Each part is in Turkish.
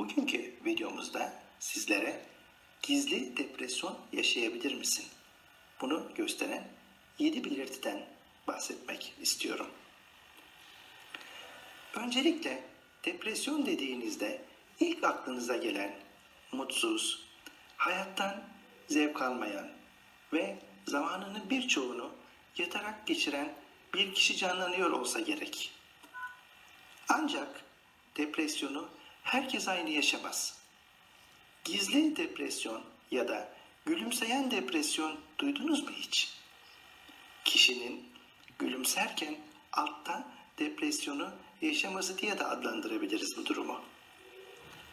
Bugünkü videomuzda sizlere gizli depresyon yaşayabilir misin? Bunu gösteren 7 belirtiden bahsetmek istiyorum. Öncelikle depresyon dediğinizde ilk aklınıza gelen mutsuz, hayattan zevk almayan ve zamanının birçoğunu yatarak geçiren bir kişi canlanıyor olsa gerek. Ancak depresyonu herkes aynı yaşamaz. Gizli depresyon ya da gülümseyen depresyon duydunuz mu hiç? Kişinin gülümserken altta depresyonu yaşaması diye de adlandırabiliriz bu durumu.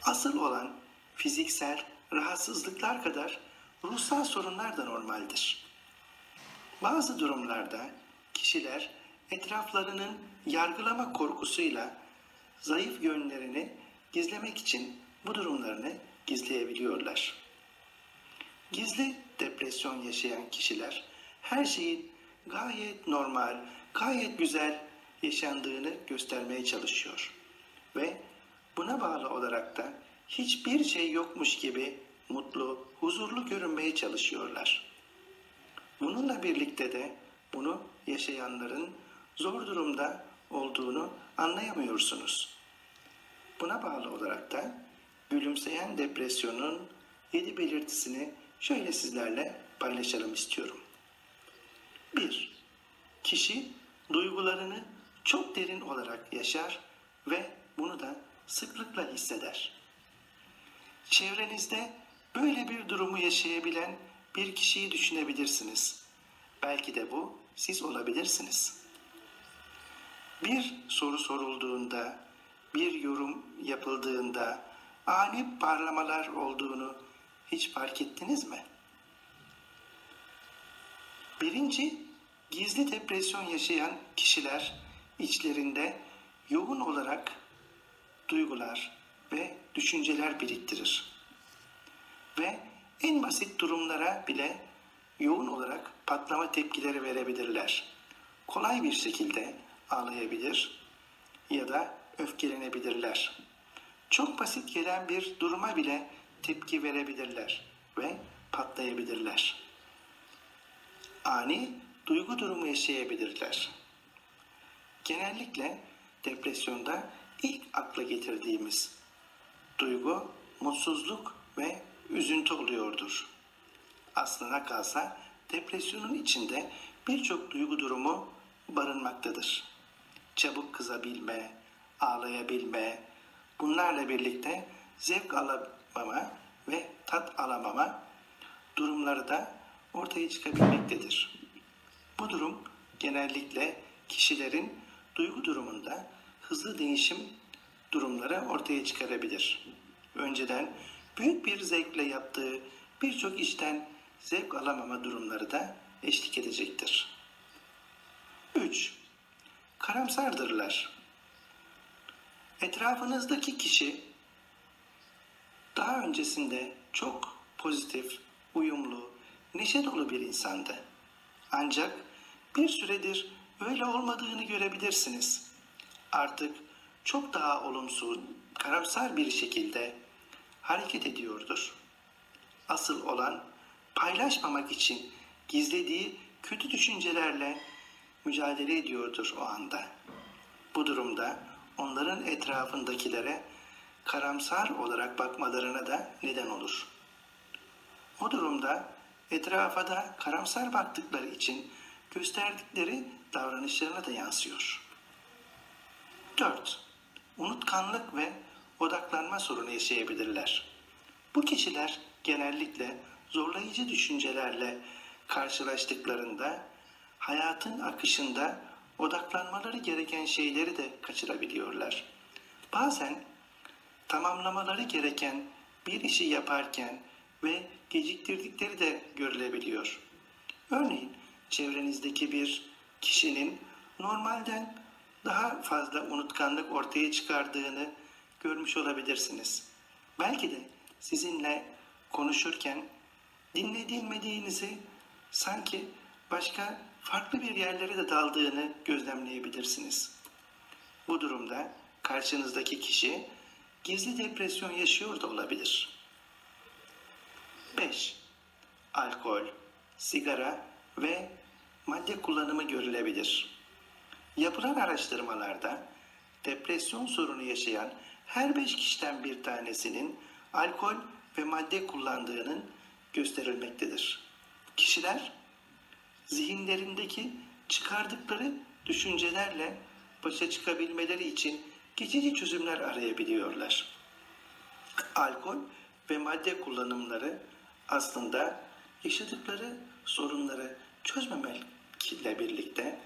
Asıl olan fiziksel rahatsızlıklar kadar ruhsal sorunlar da normaldir. Bazı durumlarda kişiler etraflarının yargılama korkusuyla zayıf yönlerini gizlemek için bu durumlarını gizleyebiliyorlar. Gizli depresyon yaşayan kişiler her şeyin gayet normal, gayet güzel yaşandığını göstermeye çalışıyor. Ve buna bağlı olarak da hiçbir şey yokmuş gibi mutlu, huzurlu görünmeye çalışıyorlar. Bununla birlikte de bunu yaşayanların zor durumda olduğunu anlayamıyorsunuz. Buna bağlı olarak da gülümseyen depresyonun 7 belirtisini şöyle sizlerle paylaşalım istiyorum. 1. Kişi duygularını çok derin olarak yaşar ve bunu da sıklıkla hisseder. Çevrenizde böyle bir durumu yaşayabilen bir kişiyi düşünebilirsiniz. Belki de bu siz olabilirsiniz. Bir soru sorulduğunda, bir yorum yapıldığında ani parlamalar olduğunu hiç fark ettiniz mi? Birinci, gizli depresyon yaşayan kişiler içlerinde yoğun olarak duygular ve düşünceler biriktirir. Ve en basit durumlara bile yoğun olarak patlama tepkileri verebilirler. Kolay bir şekilde ağlayabilir ya da öfkelenebilirler. Çok basit gelen bir duruma bile tepki verebilirler ve patlayabilirler. Ani duygu durumu yaşayabilirler. Genellikle depresyonda ilk akla getirdiğimiz duygu mutsuzluk ve üzüntü oluyordur. Aslına kalsa depresyonun içinde birçok duygu durumu barınmaktadır. Çabuk kızabilme, ağlayabilme, bunlarla birlikte zevk alamama ve tat alamama durumları da ortaya çıkabilmektedir. Bu durum genellikle kişilerin duygu durumunda hızlı değişim durumları ortaya çıkarabilir. Önceden büyük bir zevkle yaptığı birçok işten zevk alamama durumları da eşlik edecektir. 3. Karamsardırlar. Etrafınızdaki kişi daha öncesinde çok pozitif, uyumlu, neşe dolu bir insandı. Ancak bir süredir öyle olmadığını görebilirsiniz. Artık çok daha olumsuz, karamsar bir şekilde hareket ediyordur. Asıl olan paylaşmamak için gizlediği kötü düşüncelerle mücadele ediyordur o anda. Bu durumda onların etrafındakilere karamsar olarak bakmalarına da neden olur. O durumda etrafa da karamsar baktıkları için gösterdikleri davranışlarına da yansıyor. 4. Unutkanlık ve odaklanma sorunu yaşayabilirler. Bu kişiler genellikle zorlayıcı düşüncelerle karşılaştıklarında hayatın akışında odaklanmaları gereken şeyleri de kaçırabiliyorlar. Bazen tamamlamaları gereken bir işi yaparken ve geciktirdikleri de görülebiliyor. Örneğin çevrenizdeki bir kişinin normalden daha fazla unutkanlık ortaya çıkardığını görmüş olabilirsiniz. Belki de sizinle konuşurken dinledilmediğinizi sanki başka farklı bir yerlere de daldığını gözlemleyebilirsiniz. Bu durumda karşınızdaki kişi gizli depresyon yaşıyor da olabilir. 5. Alkol, sigara ve madde kullanımı görülebilir. Yapılan araştırmalarda depresyon sorunu yaşayan her 5 kişiden bir tanesinin alkol ve madde kullandığının gösterilmektedir. Kişiler zihinlerindeki çıkardıkları düşüncelerle başa çıkabilmeleri için geçici çözümler arayabiliyorlar. Alkol ve madde kullanımları aslında yaşadıkları sorunları çözmemekle birlikte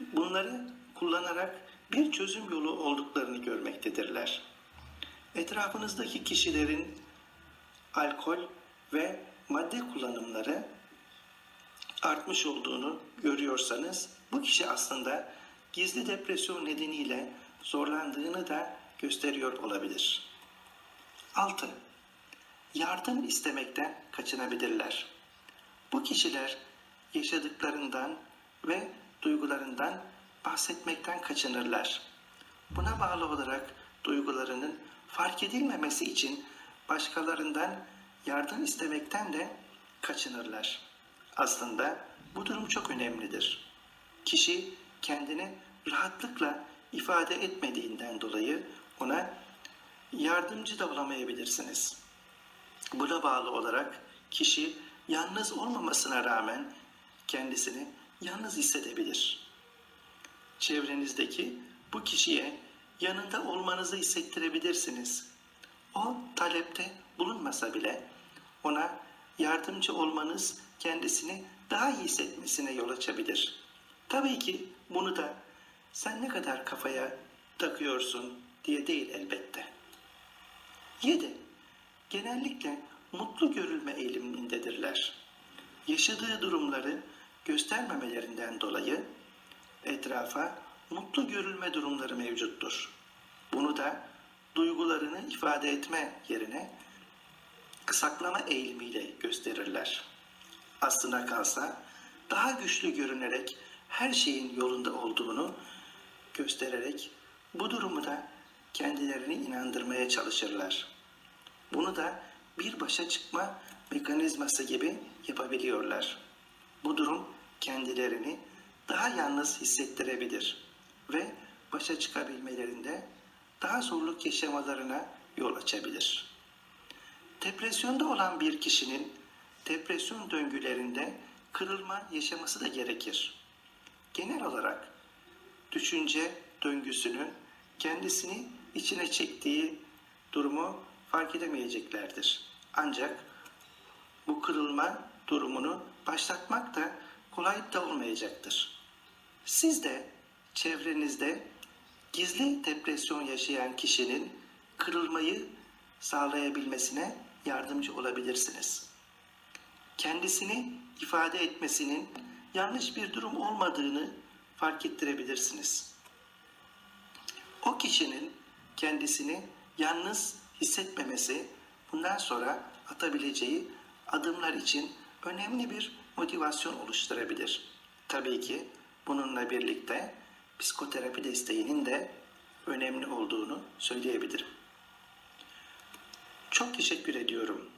bunları kullanarak bir çözüm yolu olduklarını görmektedirler. Etrafınızdaki kişilerin alkol ve madde kullanımları artmış olduğunu görüyorsanız bu kişi aslında gizli depresyon nedeniyle zorlandığını da gösteriyor olabilir. 6. Yardım istemekten kaçınabilirler. Bu kişiler yaşadıklarından ve duygularından bahsetmekten kaçınırlar. Buna bağlı olarak duygularının fark edilmemesi için başkalarından yardım istemekten de kaçınırlar. Aslında bu durum çok önemlidir. Kişi kendini rahatlıkla ifade etmediğinden dolayı ona yardımcı da olamayabilirsiniz. Buna bağlı olarak kişi yalnız olmamasına rağmen kendisini yalnız hissedebilir. Çevrenizdeki bu kişiye yanında olmanızı hissettirebilirsiniz. O talepte bulunmasa bile ona yardımcı olmanız kendisini daha iyi hissetmesine yol açabilir. Tabii ki bunu da sen ne kadar kafaya takıyorsun diye değil elbette. 7. Genellikle mutlu görülme eğilimindedirler. Yaşadığı durumları göstermemelerinden dolayı etrafa mutlu görülme durumları mevcuttur. Bunu da duygularını ifade etme yerine saklama eğilimiyle gösterirler. Aslına kalsa daha güçlü görünerek her şeyin yolunda olduğunu göstererek bu durumu da kendilerini inandırmaya çalışırlar. Bunu da bir başa çıkma mekanizması gibi yapabiliyorlar. Bu durum kendilerini daha yalnız hissettirebilir ve başa çıkabilmelerinde daha zorluk yaşamalarına yol açabilir. Depresyonda olan bir kişinin depresyon döngülerinde kırılma yaşaması da gerekir. Genel olarak düşünce döngüsünün kendisini içine çektiği durumu fark edemeyeceklerdir. Ancak bu kırılma durumunu başlatmak da kolay da olmayacaktır. Siz de çevrenizde gizli depresyon yaşayan kişinin kırılmayı sağlayabilmesine yardımcı olabilirsiniz. Kendisini ifade etmesinin yanlış bir durum olmadığını fark ettirebilirsiniz. O kişinin kendisini yalnız hissetmemesi bundan sonra atabileceği adımlar için önemli bir motivasyon oluşturabilir. Tabii ki bununla birlikte psikoterapi desteğinin de önemli olduğunu söyleyebilirim. Çok teşekkür ediyorum.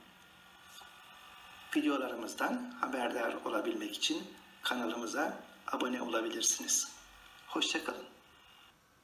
Videolarımızdan haberdar olabilmek için kanalımıza abone olabilirsiniz. Hoşçakalın.